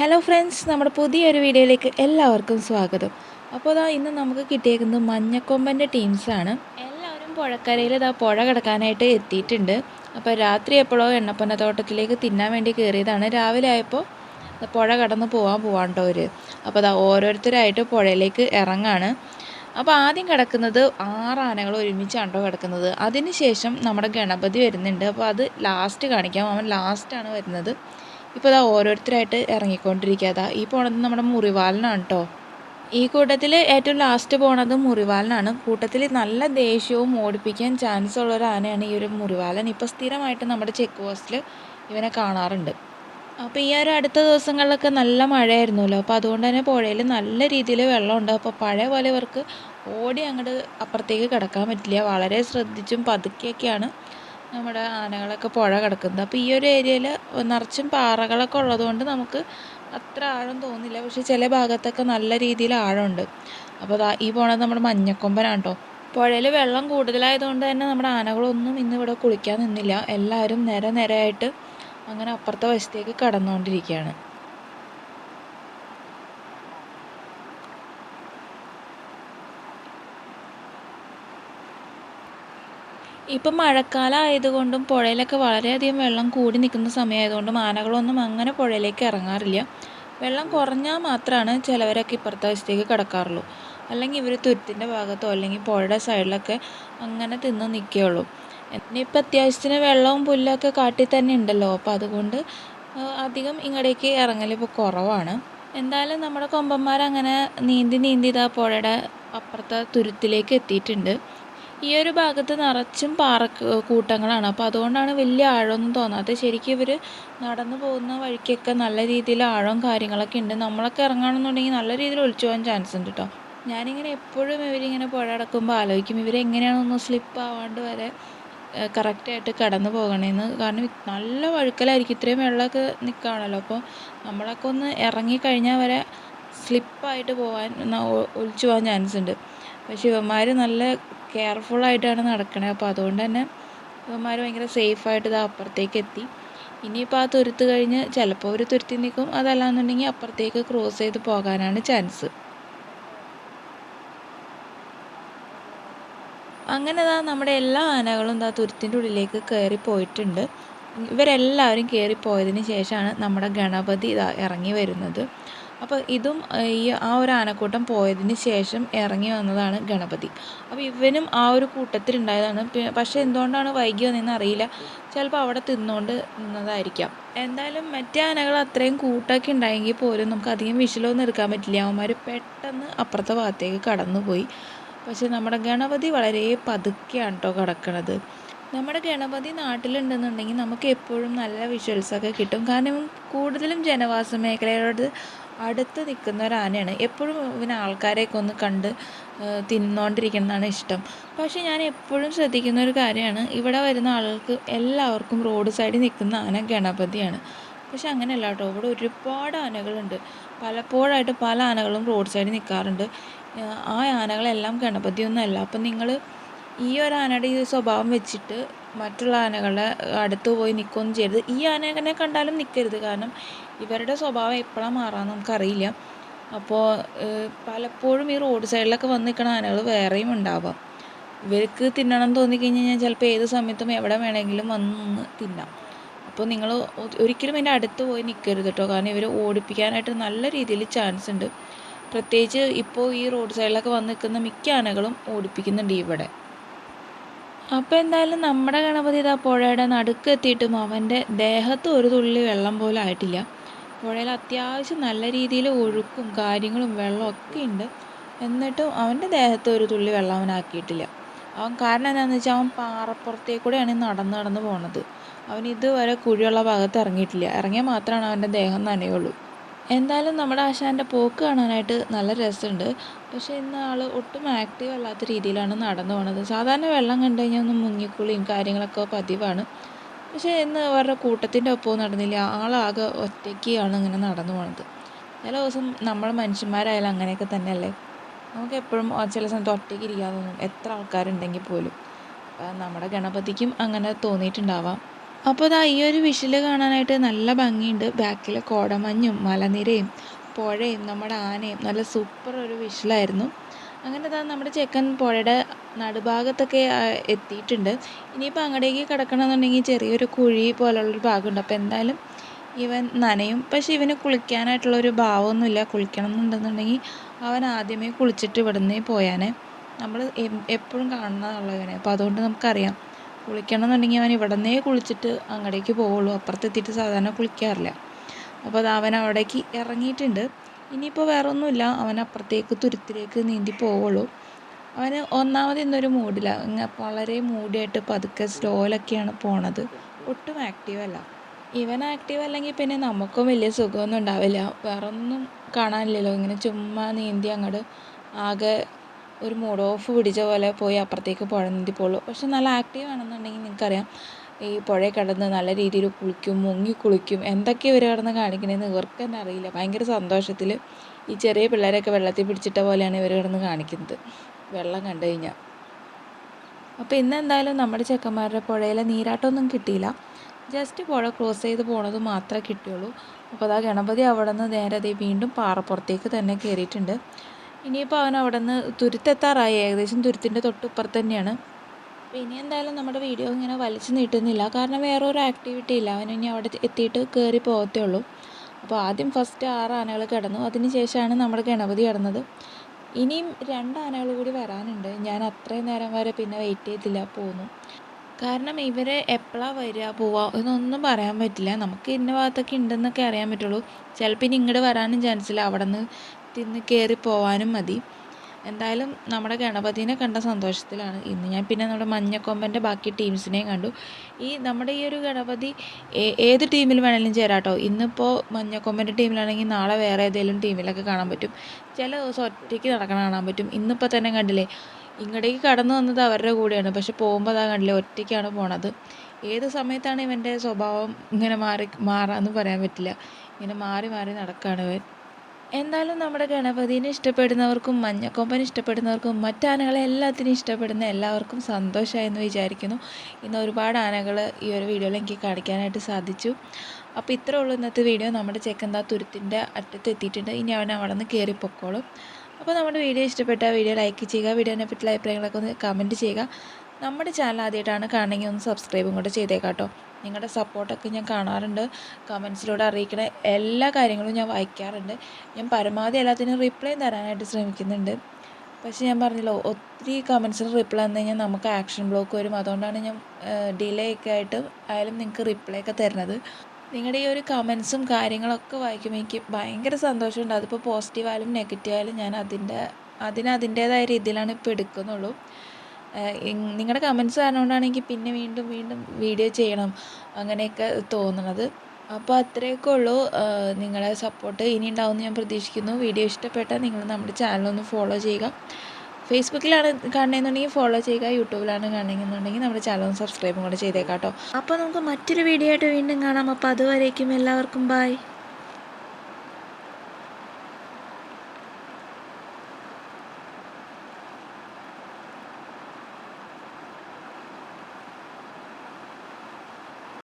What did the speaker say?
Hello friends നമ്മുടെ പുതിയൊരു വീഡിയോയിലേക്ക് എല്ലാവർക്കും സ്വാഗതം. അപ്പോൾ അതാ ഇന്ന് നമുക്ക് കിട്ടിയേക്കുന്നത് മഞ്ഞക്കൊമ്പന്റെ ടീംസാണ് എല്ലാവരും പുഴക്കരയിൽ ഇതാ പുഴ കിടക്കാനായിട്ട് എത്തിയിട്ടുണ്ട്. അപ്പോൾ രാത്രി എപ്പോഴോ എണ്ണപ്പന തോട്ടത്തിലേക്ക് തിന്നാൻ വേണ്ടി കയറിയതാണ്. രാവിലെ ആയപ്പോൾ പുഴ കടന്ന് പോകാൻ പോവാണ്ടോ അവർ അപ്പോൾ അതാ ഓരോരുത്തരായിട്ട് പുഴയിലേക്ക് ഇറങ്ങാണ്. അപ്പോൾ ആദ്യം കിടക്കുന്നത് ആറ് ആനകൾ ഒരുമിച്ചാണ്ടോ കിടക്കുന്നത്. അതിനുശേഷം നമ്മുടെ ഗണപതി വരുന്നുണ്ട്. അപ്പോൾ അത് ലാസ്റ്റ് കാണിക്കാം. അവൻ ലാസ്റ്റാണ് വരുന്നത്. ഇപ്പോൾ ഇതാ ഓരോരുത്തരായിട്ട് ഇറങ്ങിക്കൊണ്ടിരിക്കുക. അതാ ഈ പോണത് നമ്മുടെ മുറിവാലനാണ് കേട്ടോ ഈ കൂട്ടത്തിൽ ഏറ്റവും ലാസ്റ്റ് പോണത് മുറിവാലനാണ് കൂട്ടത്തിൽ നല്ല ദേഷ്യവും ഓടിപ്പിക്കാൻ ചാൻസ് ഉള്ള ഒരു ആനയാണ് ഈ ഒരു മുറിവാലൻ ഇപ്പോൾ സ്ഥിരമായിട്ട് നമ്മുടെ ചെക്ക് പോസ്റ്റിൽ ഇവനെ കാണാറുണ്ട്. അപ്പോൾ ഈ ഒരു അടുത്ത ദിവസങ്ങളിലൊക്കെ നല്ല മഴയായിരുന്നല്ലോ. അപ്പോൾ അതുകൊണ്ട് തന്നെ പുഴയിൽ നല്ല രീതിയിൽ വെള്ളമുണ്ട്. അപ്പോൾ പഴയ പോലെ ഇവർക്ക് ഓടി അങ്ങോട്ട് അപ്പുറത്തേക്ക് കിടക്കാൻ പറ്റില്ല. വളരെ ശ്രദ്ധിച്ചും പതുക്കെയൊക്കെയാണ് നമ്മുടെ ആനകളൊക്കെ പുഴ കിടക്കുന്നത്. അപ്പോൾ ഈ ഒരു ഏരിയയിൽ നിറച്ചും പാറകളൊക്കെ ഉള്ളതുകൊണ്ട് നമുക്ക് അത്ര ആഴം തോന്നില്ല. പക്ഷേ ചില ഭാഗത്തൊക്കെ നല്ല രീതിയിൽ ആഴമുണ്ട്. അപ്പോൾ ഈ പോണത് നമ്മുടെ മഞ്ഞക്കൊമ്പനാണ് കേട്ടോ പുഴയിൽ വെള്ളം കൂടുതലായതുകൊണ്ട് തന്നെ നമ്മുടെ ആനകളൊന്നും ഇന്ന് ഇവിടെ കുളിക്കാൻ നിന്നില്ല. എല്ലാവരും നിര നിരയായിട്ട് അങ്ങനെ അപ്പുറത്തെ വശത്തേക്ക് കടന്നുകൊണ്ടിരിക്കുകയാണ്. ഇപ്പം മഴക്കാലം ആയതുകൊണ്ടും പുഴയിലൊക്കെ വളരെയധികം വെള്ളം കൂടി നിൽക്കുന്ന സമയമായതുകൊണ്ടും ആനകളൊന്നും അങ്ങനെ പുഴയിലേക്ക് ഇറങ്ങാറില്ല. വെള്ളം കുറഞ്ഞാൽ മാത്രമാണ് ചിലവരൊക്കെ ഇപ്പുറത്തെ വശത്തേക്ക് കിടക്കാറുള്ളൂ. അല്ലെങ്കിൽ ഇവർ തുരുത്തിന്റെ ഭാഗത്തോ അല്ലെങ്കിൽ പുഴയുടെ സൈഡിലൊക്കെ അങ്ങനെ തിന്ന് നിൽക്കുകയുള്ളൂ. ഇനിയിപ്പോൾ അത്യാവശ്യത്തിന് വെള്ളവും പുല്ലൊക്കെ കാട്ടിൽ തന്നെ ഉണ്ടല്ലോ. അപ്പോൾ അതുകൊണ്ട് അധികം ഇങ്ങടേക്ക് ഇറങ്ങൽ ഇപ്പോൾ കുറവാണ്. എന്തായാലും നമ്മുടെ കൊമ്പന്മാരങ്ങനെ നീന്തി നീന്തി ഇതാ പുഴയുടെ അപ്പുറത്തെ തുരുത്തിലേക്ക് എത്തിയിട്ടുണ്ട്. ഈ ഒരു ഭാഗത്ത് നിറച്ചും പാറ കൂട്ടങ്ങളാണ്. അപ്പോൾ അതുകൊണ്ടാണ് വലിയ ആഴമൊന്നും തോന്നാത്തത്. ശരിക്കും ഇവർ നടന്നു പോകുന്ന വഴിക്കൊക്കെ നല്ല രീതിയിൽ ആഴവും കാര്യങ്ങളൊക്കെ ഉണ്ട്. നമ്മളൊക്കെ ഇറങ്ങണമെന്നുണ്ടെങ്കിൽ നല്ല രീതിയിൽ ഒളിച്ചു പോകാൻ ചാൻസ് ഉണ്ട് കേട്ടോ ഞാനിങ്ങനെ എപ്പോഴും ഇവരിങ്ങനെ പുഴ അടക്കുമ്പോൾ ആലോചിക്കും ഇവരെങ്ങനെയാണൊന്ന് സ്ലിപ്പ് ആവാണ്ട് വരെ കറക്റ്റായിട്ട് കടന്നു പോകണേന്ന്. കാരണം നല്ല വഴുക്കലായിരിക്കും. ഇത്രയും വെള്ളമൊക്കെ നിൽക്കുകയാണല്ലോ അപ്പോൾ നമ്മളൊക്കെ ഒന്ന് ഇറങ്ങിക്കഴിഞ്ഞാൽ വരെ സ്ലിപ്പായിട്ട് പോകാൻ ഒളിച്ചു പോകാൻ ചാൻസ് ഉണ്ട്. പക്ഷേ ഇവന്മാർ നല്ല കെയർഫുള്ളായിട്ടാണ് നടക്കണത് അപ്പോൾ അതുകൊണ്ട് തന്നെ ഇവന്മാർ ഭയങ്കര സേഫായിട്ട് ഇത് അപ്പുറത്തേക്ക് എത്തി. ഇനിയിപ്പോൾ ആ തുരുത്ത് കഴിഞ്ഞ് ചിലപ്പോൾ ഒരു തുരുത്തി നിൽക്കും അതല്ലാന്നുണ്ടെങ്കിൽ അപ്പുറത്തേക്ക് ക്രോസ് ചെയ്ത് പോകാനാണ് ചാൻസ് അങ്ങനെ ഇതാ നമ്മുടെ എല്ലാ ആനകളും ഇതാ തുരുത്തിന്റെ ഉള്ളിലേക്ക് കയറി പോയിട്ടുണ്ട്. ഇവരെല്ലാവരും കയറി പോയതിന് ശേഷമാണ് നമ്മുടെ ഗണപതി ഇതാ ഇറങ്ങി വരുന്നത്. അപ്പോൾ ഇതും ഈ ആ ഒരു ആനക്കൂട്ടം പോയതിന് ശേഷം ഇറങ്ങി വന്നതാണ് ഗണപതി. അപ്പോൾ ഇവനും ആ ഒരു കൂട്ടത്തിലുണ്ടായതാണ് പക്ഷേ എന്തുകൊണ്ടാണ് വൈകി വന്നതെന്ന് അറിയില്ല. ചിലപ്പോൾ അവിടെ തിന്നുകൊണ്ട് നിന്നതായിരിക്കാം. എന്തായാലും മറ്റേ ആനകൾ അത്രയും കൂട്ടമൊക്കെ ഉണ്ടായെങ്കിൽ പോലും നമുക്ക് അധികം വിഷലൊന്നും എടുക്കാൻ പറ്റില്ല. അവന്മാർ പെട്ടെന്ന് അപ്പുറത്തെ ഭാഗത്തേക്ക് കടന്നുപോയി. പക്ഷേ നമ്മുടെ ഗണപതി വളരെ പതുക്കെയാണ് കേട്ടോ കിടക്കണത്. നമ്മുടെ ഗണപതി നാട്ടിലുണ്ടെന്നുണ്ടെങ്കിൽ നമുക്ക് എപ്പോഴും നല്ല വിഷ്വൽസൊക്കെ കിട്ടും. കാരണം കൂടുതലും ജനവാസ മേഖലയോട് അടുത്ത് നിൽക്കുന്ന ഒരു ആനയാണ്. എപ്പോഴും ഇവന് ആൾക്കാരെയൊക്കെ ഒന്ന് കണ്ട് തിന്നോണ്ടിരിക്കുന്നതാണ് ഇഷ്ടം. പക്ഷേ ഞാൻ എപ്പോഴും ശ്രദ്ധിക്കുന്ന ഒരു കാര്യമാണ് ഇവിടെ വരുന്ന ആളുകൾക്ക് എല്ലാവർക്കും റോഡ് സൈഡിൽ നിൽക്കുന്ന ആന ഗണപതിയാണ്. പക്ഷെ അങ്ങനെയല്ല കേട്ടോ ഇവിടെ ഒരുപാട് ആനകളുണ്ട്. പലപ്പോഴായിട്ട് പല ആനകളും റോഡ് സൈഡിൽ നിൽക്കാറുണ്ട്. ആ ആനകളെല്ലാം ഗണപതിയൊന്നും അല്ല അപ്പം നിങ്ങൾ ഈ ഒരു ആനയുടെ ഈ സ്വഭാവം വെച്ചിട്ട് മറ്റുള്ള ആനകളെ അടുത്ത് പോയി നിൽക്കുകയൊന്നും ചെയ്യരുത്. ഈ ആനേനെ കണ്ടാലും നിൽക്കരുത് കാരണം ഇവരുടെ സ്വഭാവം എപ്പോഴാണ് മാറാമെന്ന് നമുക്കറിയില്ല. അപ്പോൾ പലപ്പോഴും ഈ റോഡ് സൈഡിലൊക്കെ വന്ന് നിൽക്കുന്ന ആനകൾ വേറെയും ഉണ്ടാവാം. ഇവർക്ക് തിന്നണം തോന്നിക്കഴിഞ്ഞ് കഴിഞ്ഞാൽ ചിലപ്പോൾ ഏത് സമയത്തും എവിടെ വേണമെങ്കിലും വന്ന് നിന്ന് തിന്നാം. അപ്പോൾ നിങ്ങൾ ഒരിക്കലും എന്റെ അടുത്ത് പോയി നിൽക്കരുത് കേട്ടോ കാരണം ഇവർ ഓടിപ്പിക്കാനായിട്ട് നല്ല രീതിയിൽ ചാൻസ് ഉണ്ട്. പ്രത്യേകിച്ച് ഇപ്പോൾ ഈ റോഡ് സൈഡിലൊക്കെ വന്ന് നിൽക്കുന്ന മിക്ക ആനകളും ഓടിപ്പിക്കുന്നുണ്ട് ഇവിടെ. അപ്പോൾ എന്തായാലും നമ്മുടെ ഗണപതി ഇതാ പുഴയുടെ നടുക്ക് എത്തിയിട്ടും അവന്റെ ദേഹത്ത് ഒരു തുള്ളി വെള്ളം പോലും ആയിട്ടില്ല. പുഴയിൽ അത്യാവശ്യം നല്ല രീതിയിൽ ഒഴുക്കും കാര്യങ്ങളും വെള്ളമൊക്കെ ഉണ്ട്. എന്നിട്ടും അവന്റെ ദേഹത്ത് ഒരു തുള്ളി വെള്ളം അവനാക്കിയിട്ടില്ല അവൻ കാരണം എന്താണെന്ന് വെച്ചാൽ അവൻ പാറപ്പുറത്തേക്കൂടെയാണ് നടന്ന് നടന്ന് പോണത്. അവൻ ഇതുവരെ കുഴിയുള്ള ഭാഗത്ത് ഇറങ്ങിയിട്ടില്ല. ഇറങ്ങിയാൽ മാത്രമാണ് അവന്റെ ദേഹം നനയുള്ളൂ. എന്തായാലും നമ്മുടെ ആശാന്റെ പോക്ക് കാണാനായിട്ട് നല്ല രസമുണ്ട്. പക്ഷേ ഇന്ന് ആൾ ഒട്ടും ആക്റ്റീവ് അല്ലാത്ത രീതിയിലാണ് നടന്നു പോണത്. സാധാരണ വെള്ളം കണ്ടു കഴിഞ്ഞാൽ ഒന്ന് മുങ്ങിക്കുളിയും കാര്യങ്ങളൊക്കെ പതിവാണ്. പക്ഷേ ഇന്ന് അവരുടെ കൂട്ടത്തിന്റെ ഒപ്പവും നടന്നില്ല. ആളാകെ ഒറ്റയ്ക്കാണ് ഇങ്ങനെ നടന്നു പോണത്. ചില ദിവസം നമ്മൾ മനുഷ്യന്മാരായാലും അങ്ങനെയൊക്കെ തന്നെയല്ലേ? നമുക്ക് എപ്പോഴും ചില സമയത്ത് ഒറ്റയ്ക്ക് ഇരിക്കാൻ തോന്നും എത്ര ആൾക്കാരുണ്ടെങ്കിൽ പോലും. നമ്മുടെ ഗണപതിക്കും അങ്ങനെ തോന്നിയിട്ടുണ്ടാവാം. അപ്പോൾ ഇതാ ഈ ഒരു വിഷിൽ കാണാനായിട്ട് നല്ല ഭംഗിയുണ്ട്. ബാക്കിൽ കോടമഞ്ഞും മലനിരയും പുഴയും നമ്മുടെ ആനയും നല്ല സൂപ്പർ ഒരു വിഷിലായിരുന്നു. അങ്ങനെ ഇതാ നമ്മുടെ ചെക്കൻ പുഴയുടെ നടുഭാഗത്തൊക്കെ എത്തിയിട്ടുണ്ട്. ഇനിയിപ്പോൾ അങ്ങടേക്ക് കിടക്കണമെന്നുണ്ടെങ്കിൽ ചെറിയൊരു കുഴി പോലുള്ളൊരു ഭാഗമുണ്ട് അപ്പോൾ എന്തായാലും ഇവൻ നനയും. പക്ഷേ ഇവന് കുളിക്കാനായിട്ടുള്ളൊരു ഭാവമൊന്നുമില്ല. കുളിക്കണം എന്നുണ്ടെന്നുണ്ടെങ്കിൽ അവൻ ആദ്യമേ കുളിച്ചിട്ട് ഇവിടുന്ന് പോയാനെ. നമ്മൾ എപ്പോഴും കാണുന്നതാണല്ലോ ഇവനെ. അപ്പോൾ അതുകൊണ്ട് നമുക്കറിയാം. കുളിക്കണം എന്നുണ്ടെങ്കിൽ അവൻ ഇവിടുന്നേ കുളിച്ചിട്ട് അങ്ങടേക്ക് പോവുള്ളൂ. അപ്പുറത്തെത്തിയിട്ട് സാധാരണ കുളിക്കാറില്ല. അപ്പോൾ അവൻ അവിടേക്ക് ഇറങ്ങിയിട്ടുണ്ട്. ഇനിയിപ്പോൾ വേറെ ഒന്നുമില്ല അവൻ അപ്പുറത്തേക്ക് തുരുത്തിലേക്ക് നീന്തി പോവുള്ളൂ. അവന് ഒന്നാമത് ഇന്നൊരു മൂഡിലാണ് വളരെ മൂഡിയായിട്ട് പതുക്കെ സ്ലോയിലൊക്കെയാണ് പോണത്. ഒട്ടും ആക്റ്റീവ് അല്ല. ഇവൻ ആക്റ്റീവ് അല്ലെങ്കിൽ പിന്നെ നമുക്കും വലിയ സുഖമൊന്നും ഉണ്ടാവില്ല. വേറൊന്നും കാണാനില്ലല്ലോ. ഇങ്ങനെ ചുമ്മാ നീന്തി അങ്ങോട്ട് ആകെ ഒരു മൂഡ് ഓഫ് പിടിച്ച പോലെ പോയി അപ്പുറത്തേക്ക് പുഴ നീന്തി പോകുള്ളൂ പക്ഷെ നല്ല ആക്റ്റീവ് ആണെന്നുണ്ടെങ്കിൽ നിങ്ങൾക്കറിയാം. ഈ പുഴയിൽ കിടന്ന് നല്ല രീതിയിൽ കുളിക്കും മുങ്ങി കുളിക്കും എന്തൊക്കെ ഇവർ കിടന്ന് കാണിക്കണേന്ന് ഇവർക്ക് തന്നെ അറിയില്ല. ഭയങ്കര സന്തോഷത്തിൽ ഈ ചെറിയ പിള്ളേരൊക്കെ വെള്ളത്തിൽ പിടിച്ചിട്ട പോലെയാണ് ഇവർ കിടന്ന് കാണിക്കുന്നത്. വെള്ളം കണ്ടു കഴിഞ്ഞാൽ അപ്പോൾ ഇന്ന് എന്തായാലും നമ്മുടെ ചെക്കന്മാരുടെ പുഴയിലെ നീരാട്ടമൊന്നും കിട്ടിയില്ല. ജസ്റ്റ് പുഴ ക്രോസ് ചെയ്ത് പോണത് മാത്രമേ കിട്ടിയുള്ളൂ. അപ്പോൾ അതാ ഗണപതി അവിടെ നിന്ന് നേരെ വീണ്ടും പാറപ്പുറത്തേക്ക് തന്നെ കയറിയിട്ടുണ്ട് ഇനിയിപ്പോൾ അവൻ അവിടെ നിന്ന് തുരുത്തെത്താറായി. ഏകദേശം തുരുത്തിന്റെ തൊട്ടിപ്പുറത്ത് തന്നെയാണ്. അപ്പോൾ ഇനി എന്തായാലും നമ്മുടെ വീഡിയോ ഇങ്ങനെ വലിച്ചു നീട്ടുന്നില്ല. കാരണം വേറെ ഒരു ആക്ടിവിറ്റി ഇല്ല. അവൻ ഇനി അവിടെ എത്തിയിട്ട് കയറി പോകത്തേ ഉള്ളൂ. അപ്പോൾ ആദ്യം ഫസ്റ്റ് ആറ് ആനകൾ കിടന്നു. അതിന് ശേഷമാണ് നമ്മുടെ ഗണപതി കിടന്നത്. ഇനിയും രണ്ട് ആനകൾ കൂടി വരാനുണ്ട്. ഞാൻ അത്രയും നേരം വരെ പിന്നെ വെയിറ്റ് ചെയ്തില്ല പോന്നു. കാരണം ഇവർ എപ്പോഴാണ് വരിക പോവുക എന്നൊന്നും പറയാൻ പറ്റില്ല. നമുക്ക് ഇന്ന ഭാഗത്തൊക്കെ ഉണ്ടെന്നൊക്കെ അറിയാൻ പറ്റുള്ളൂ. ചിലപ്പോൾ ഇനി ഇങ്ങോട്ട് വരാനും ചാൻസ് ഇല്ല. അവിടെ നിന്ന് തിന്ന് കയറി പോവാനും മതി. എന്തായാലും നമ്മുടെ ഗണപതിനെ കണ്ട സന്തോഷത്തിലാണ്. ഇന്ന് ഞാൻ പിന്നെ നമ്മുടെ മഞ്ഞക്കൊമ്പന്റെ ബാക്കി ടീംസിനെയും കണ്ടു. ഈ നമ്മുടെ ഈ ഒരു ഗണപതി ഏത് ടീമിൽ വേണമെങ്കിലും ചേരാട്ടോ. ഇന്നിപ്പോൾ മഞ്ഞക്കൊമ്പന്റെ ടീമിലാണെങ്കിൽ നാളെ വേറെ ഏതെങ്കിലും ടീമിലൊക്കെ കാണാൻ പറ്റും. ചില ദിവസം ഒറ്റയ്ക്ക് നടക്കണം കാണാൻ പറ്റും. ഇന്നിപ്പോൾ തന്നെ കണ്ടില്ലേ ഇങ്ങോട്ടേക്ക് കടന്നു വന്നത് അവരുടെ കൂടെയാണ്. പക്ഷെ പോകുമ്പോൾ അതാ കണ്ടില്ലേ ഒറ്റയ്ക്കാണ് പോണത്. ഏത് സമയത്താണ് ഇവന്റെ സ്വഭാവം ഇങ്ങനെ മാറി മാറാമെന്ന് പറയാൻ പറ്റില്ല. ഇങ്ങനെ മാറി മാറി നടക്കുകയാണ് ഇവൻ. എന്തായാലും നമ്മുടെ ഗണപതിനെ ഇഷ്ടപ്പെടുന്നവർക്കും മഞ്ഞക്കൊമ്പനെ ഇഷ്ടപ്പെടുന്നവർക്കും മറ്റാനകളെ എല്ലാത്തിനും ഇഷ്ടപ്പെടുന്ന എല്ലാവർക്കും സന്തോഷമായെന്ന് വിചാരിക്കുന്നു. ഇന്ന് ഒരുപാട് ആനകൾ ഈ ഒരു വീഡിയോയിൽ എനിക്ക് കാണിക്കാനായിട്ട് സാധിച്ചു. അപ്പോൾ ഇത്രേ ഉള്ളൂ ഇന്നത്തെ വീഡിയോ. നമ്മുടെ ചെക്കന്താ തുരുത്തിന്റെ അറ്റത്ത് എത്തിയിട്ടുണ്ട്. ഇനി അവൻ അവിടെ നിന്ന് കയറിപ്പോക്കോളും അപ്പോൾ നമ്മുടെ വീഡിയോ ഇഷ്ടപ്പെട്ട വീഡിയോ ലൈക്ക് ചെയ്യുക വീഡിയോനെ പറ്റിയുള്ള അഭിപ്രായങ്ങളൊക്കെ ഒന്ന് കമന്റ് ചെയ്യുക. നമ്മുടെ ചാനൽ ആദ്യമായിട്ടാണ് കാണണമെങ്കിൽ ഒന്ന് സബ്സ്ക്രൈബും കൂടെ ചെയ്തേക്കാട്ടോ. നിങ്ങളുടെ സപ്പോർട്ടൊക്കെ ഞാൻ കാണാറുണ്ട്. കമൻസിലൂടെ അറിയിക്കുന്ന എല്ലാ കാര്യങ്ങളും ഞാൻ വായിക്കാറുണ്ട്. ഞാൻ പരമാവധി എല്ലാത്തിനും റിപ്ലൈ തരാനായിട്ട് ശ്രമിക്കുന്നുണ്ട്. പക്ഷേ ഞാൻ പറഞ്ഞല്ലോ ഒത്തിരി കമൻസിന് റിപ്ലൈ തന്നു കഴിഞ്ഞാൽ നമുക്ക് ആക്ഷൻ ബ്ലോക്ക് വരും. അതുകൊണ്ടാണ് ഞാൻ ഡിലേ ഒക്കെ ആയിട്ട് ആയാലും നിങ്ങൾക്ക് റിപ്ലൈ ഒക്കെ തരുന്നത്. നിങ്ങളുടെ ഈ ഒരു കമൻസും കാര്യങ്ങളൊക്കെ വായിക്കുമ്പോൾ എനിക്ക് ഭയങ്കര സന്തോഷമുണ്ട്. അതിപ്പോൾ പോസിറ്റീവായാലും നെഗറ്റീവായാലും ഞാൻ അതിന്റെ അതിന് അതിന്റേതായ രീതിയിലാണ് ഇപ്പോൾ എടുക്കുന്നുള്ളൂ. നിങ്ങളുടെ കമൻസ് കാരണം എനിക്ക് പിന്നെ വീണ്ടും വീണ്ടും വീഡിയോ ചെയ്യണം അങ്ങനെയൊക്കെ തോന്നണത്. അപ്പോൾ അത്രയൊക്കെ ഉള്ളൂ. നിങ്ങളെ സപ്പോർട്ട് ഇനി ഉണ്ടാവുമെന്ന് ഞാൻ പ്രതീക്ഷിക്കുന്നു. വീഡിയോ ഇഷ്ടപ്പെട്ടാൽ നിങ്ങൾ നമ്മുടെ ചാനലൊന്ന് ഫോളോ ചെയ്യുക. ഫേസ്ബുക്കിലാണ് കാണണമെന്നുണ്ടെങ്കിൽ ഫോളോ ചെയ്യുക. യൂട്യൂബിലാണ് കാണണമെന്നുണ്ടെങ്കിൽ നമ്മുടെ ചാനൽ സബ്സ്ക്രൈബും കൂടെ ചെയ്തേക്കാം കേട്ടോ അപ്പോൾ നമുക്ക് മറ്റൊരു വീഡിയോ ആയിട്ട് വീണ്ടും കാണാം. അപ്പോൾ അതുവരേക്കും എല്ലാവർക്കും ബായ്